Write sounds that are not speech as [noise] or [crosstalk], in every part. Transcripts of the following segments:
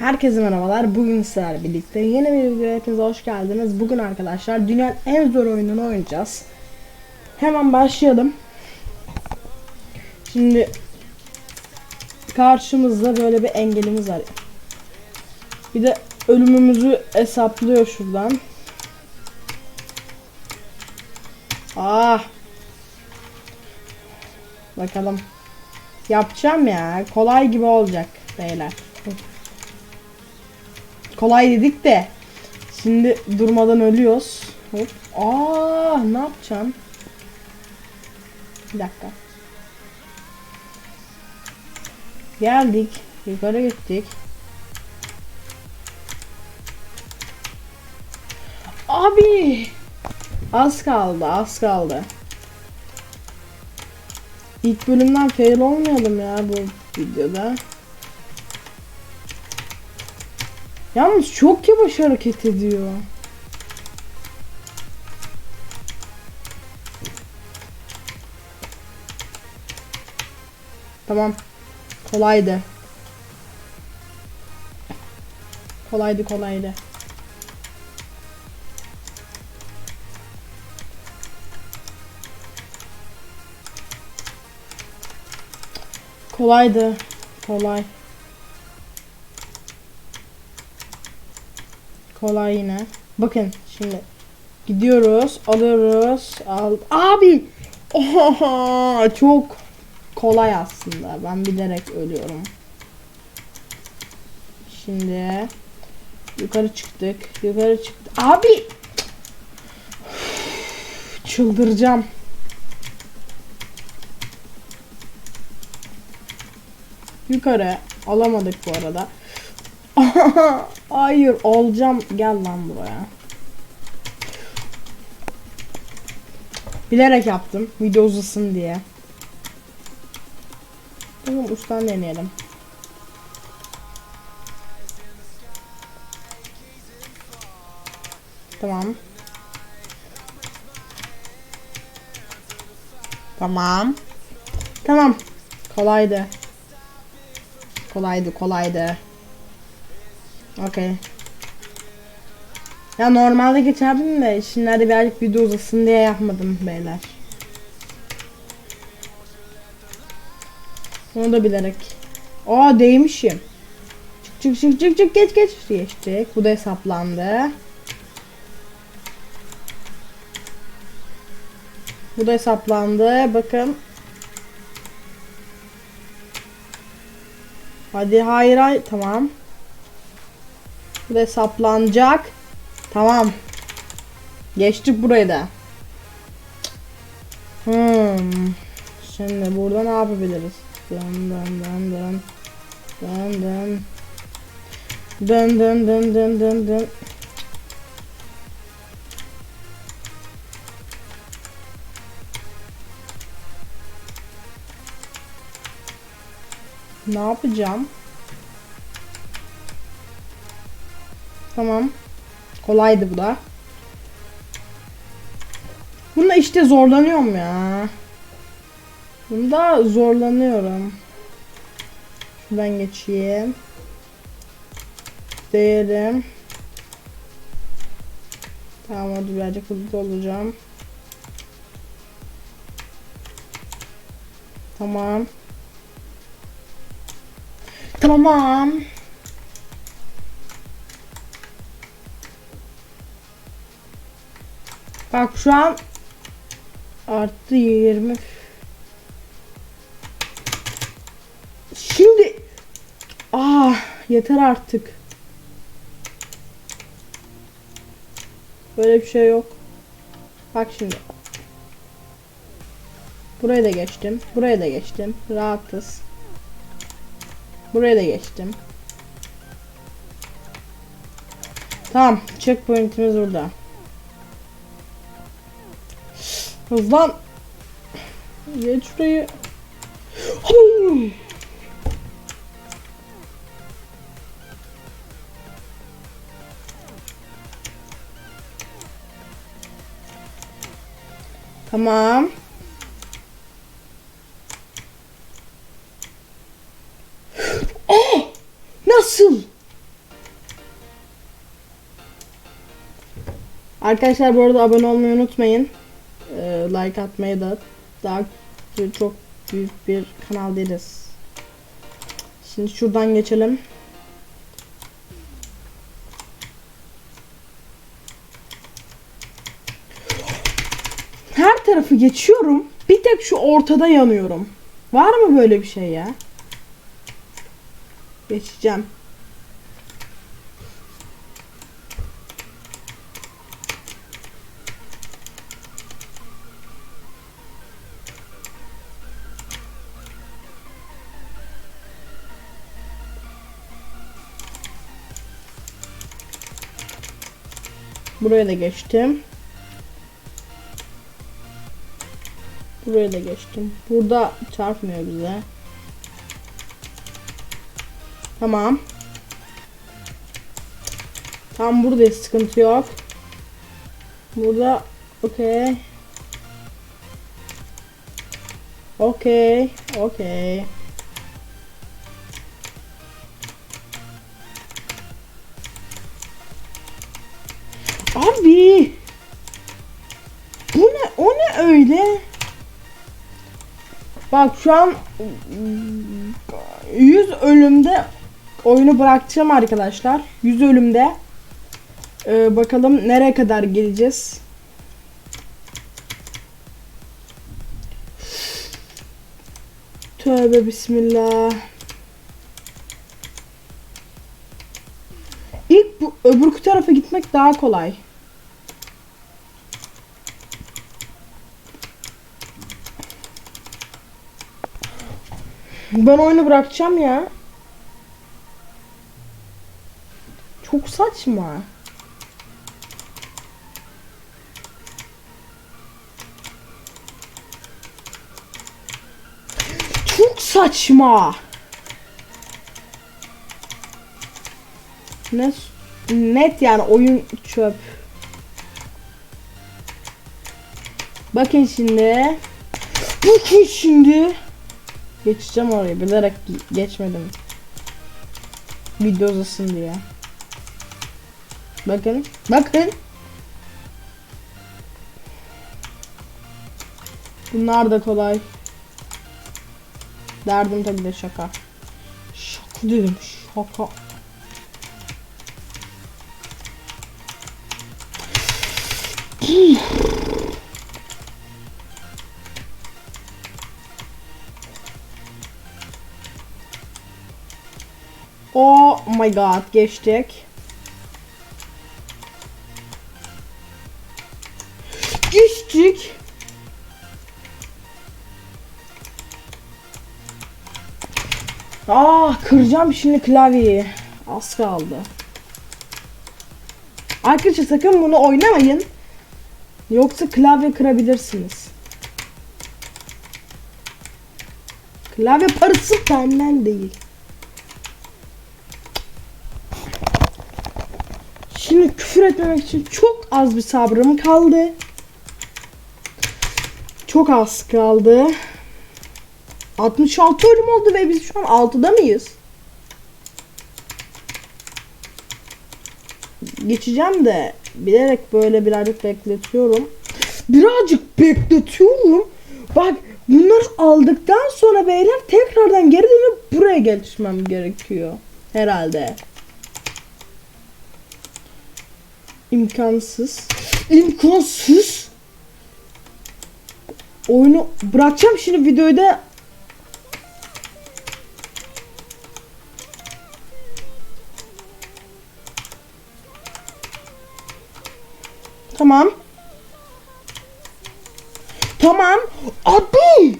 Herkese merhabalar. Bugün sizlerle birlikte yeni bir videoya hepinize hoş geldiniz. Bugün arkadaşlar dünyanın en zor oyununu oynayacağız. Hemen başlayalım. Şimdi karşımızda böyle bir engelimiz var. Bir de ölümümüzü hesaplıyor şuradan. Ah. Bakalım. Yapacağım ya. Kolay gibi olacak beyler. Kolay dedik de. Şimdi durmadan ölüyoruz. Hop. Aa, ne yapacağım? Bir dakika. Geldik. Yukarı gittik. Abi. Az kaldı, az kaldı. İlk bölümden fail olmayalım ya bu videoda. Yalnız çok yavaş hareket ediyor. Tamam. Kolaydı. Kolaydı kolaydı. Kolaydı. Kolay. Kolay yine. Bakın şimdi gidiyoruz, alıyoruz. Al. Abi! Oha, çok kolay aslında. Ben bilerek ölüyorum. Şimdi yukarı çıktık. Yukarı çıktık. Abi! Çıldıracağım. Yukarı alamadık bu arada. [laughs] Hayır olacağım. Gel lan buraya. Bilerek yaptım. Video uzasın diye. Tamam ustan deneyelim. Tamam. Tamam. Tamam. Kolaydı. Kolaydı, kolaydı. Okey. Ya normalde geçerdim de şimdilerde birazcık video uzasın diye yapmadım beyler. Onu da bilerek. Aa değmişim. Çık çık çık çık çık geç geç geçtik. Bu da hesaplandı. Bu da hesaplandı. Bakın. Hadi hayır hayır tamam. Bu da hesaplanacak. Tamam. Geçtik burayı da. Hmm. Şimdi burada ne yapabiliriz? Dön dön dön dön. Dön dön. Dön dön dön dön dön dön. Ne yapacağım? Tamam. Kolaydı bu da. Bunda işte zorlanıyorum ya. Bunda zorlanıyorum. Şuradan geçeyim. Değerim. Tamam hadi birazcık hızlı olacağım. Tamam. Tamam. Bak şu an arttı 20. Şimdi ah yeter artık. Böyle bir şey yok. Bak şimdi. Buraya da geçtim. Buraya da geçtim. Rahatız. Buraya da geçtim. Tamam. Checkpoint'imiz burada. Hızlan. Geç şurayı. Tamam. Oh! Nasıl? Arkadaşlar bu arada abone olmayı unutmayın. Like atmayı da daha çok büyük bir kanal değiliz. Şimdi şuradan geçelim. Her tarafı geçiyorum. Bir tek şu ortada yanıyorum. Var mı böyle bir şey ya? Geçeceğim. Buraya da geçtim. Buraya da geçtim. Burada çarpmıyor bize. Tamam. Tam burada sıkıntı yok. Burada okey. Okey. Okey. Abi. Bu ne? O ne öyle? Bak şu an 100 ölümde oyunu bırakacağım arkadaşlar. 100 ölümde. Ee, bakalım nereye kadar geleceğiz. Tövbe bismillah. Bu öbür tarafa gitmek daha kolay. Ben oyunu bırakacağım ya. Çok saçma. Çok saçma. Ne net yani oyun çöp. Bakın şimdi. Bakın şimdi. Geçeceğim oraya bilerek ge- geçmedim. Video uzasın diye. Bakın. Bakın. Bunlar da kolay. Derdim tabii de şaka. Şaka dedim şaka. Oh my god geçtik. Geçtik. Ah kıracağım şimdi klavyeyi. Az kaldı. Arkadaşlar sakın bunu oynamayın. Yoksa klavye kırabilirsiniz. Klavye parası benden değil. Şimdi küfür etmemek için çok az bir sabrım kaldı. Çok az kaldı. 66 ölüm oldu ve biz şu an 6'da mıyız? Geçeceğim de bilerek böyle birazcık bekletiyorum. Birazcık bekletiyorum. Bak bunları aldıktan sonra beyler tekrardan geri dönüp buraya geçmem gerekiyor. Herhalde. İmkansız. İmkansız. Oyunu bırakacağım şimdi videoyu da Tamam. Tamam. Abi.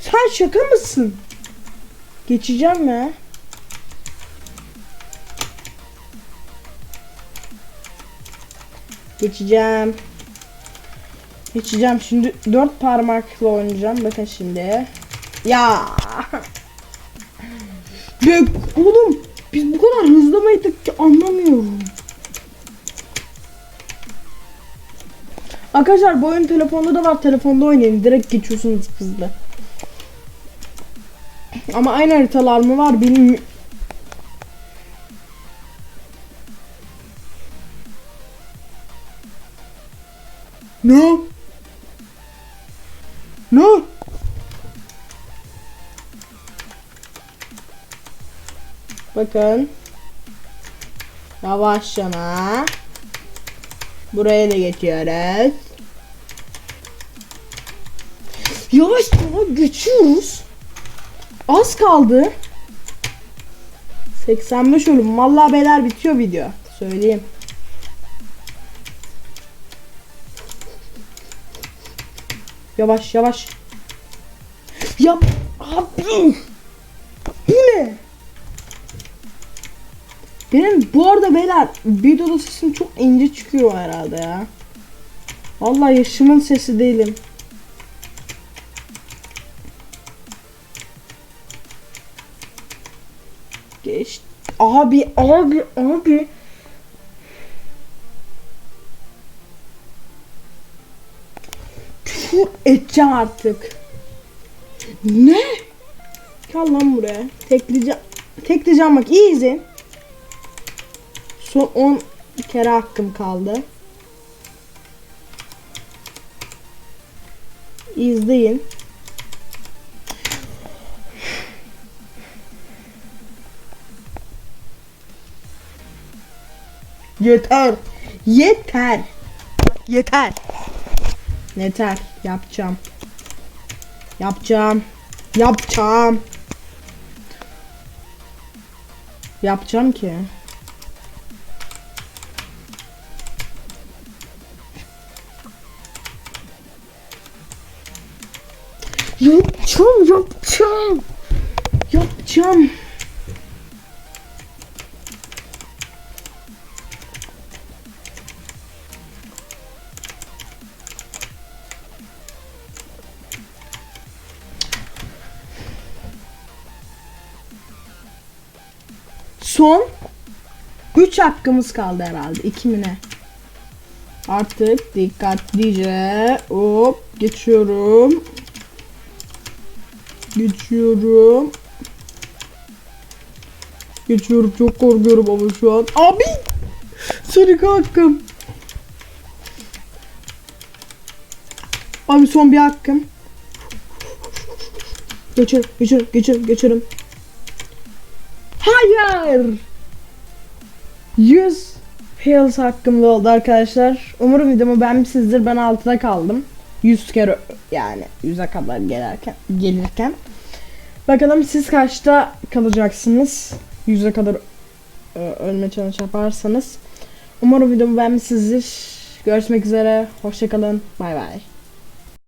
Sen şaka mısın? Geçeceğim mi? Geçeceğim. Geçeceğim. Şimdi dört parmakla oynayacağım. Bakın şimdi. Ya. Bek oğlum biz bu kadar hızlı mıydık ki anlamıyorum. Arkadaşlar bu oyun telefonda da var. Telefonda oynayın. Direkt geçiyorsunuz hızlı. Ama aynı haritalar mı var bilmiyorum. Ne? Bakın. Yavaşçana. Buraya da geçiyoruz. Yavaş yavaş geçiyoruz. Az kaldı. 85 ölüm. Vallahi beyler bitiyor video. Söyleyeyim. Yavaş yavaş. Yap. Abi. Bu ne? Benim bu arada beyler videoda sesim çok ince çıkıyor herhalde ya. Vallahi yaşımın sesi değilim. Geç. Abi abi abi. Küfür edeceğim artık. Ne? Gel lan buraya. Tekleyeceğim. Tekleyeceğim bak iyi izin. Son 10 kere hakkım kaldı. İzleyin. Yeter. Yeter. Yeter. Yeter. Yapacağım. Yapacağım. Yapacağım. Yapacağım ki. Yapacağım, yapacağım. Yapacağım. Son 3 hakkımız kaldı herhalde. 2 mi ne? Artık dikkatlice hop geçiyorum. Geçiyorum. Geçiyorum çok korkuyorum ama şu an. Abi! Sarı hakkım. Abi son bir hakkım. Geçir, geçir, geçir, geçirim. Hayır! 100 Hills hakkımda oldu arkadaşlar. Umarım videomu beğenmişsinizdir. Ben 6'da kaldım. 100 kere yani 100'e kadar gelirken gelirken. Bakalım siz kaçta kalacaksınız? 100'e kadar e, ölme challenge yaparsanız. Umarım videomu beğenmişsinizdir. Görüşmek üzere. Hoşçakalın. Bay bay.